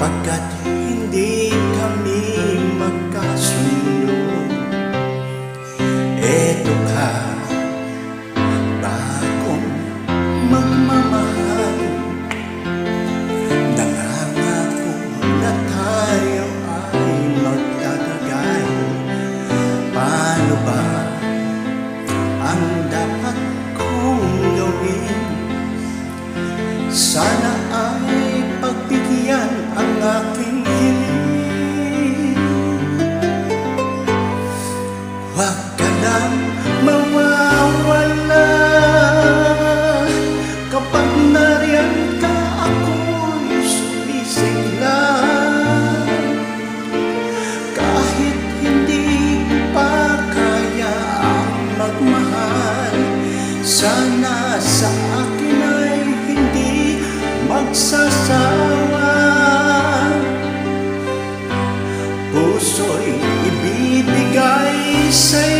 Pagkat hindi kami magkasundo. Eto ka Bagong magmamahal Nangangako na tayo ay magtatagal Paano ba ang dapat kong gawin? Sana pagsasawa Puso'y ibibigay sa'yo.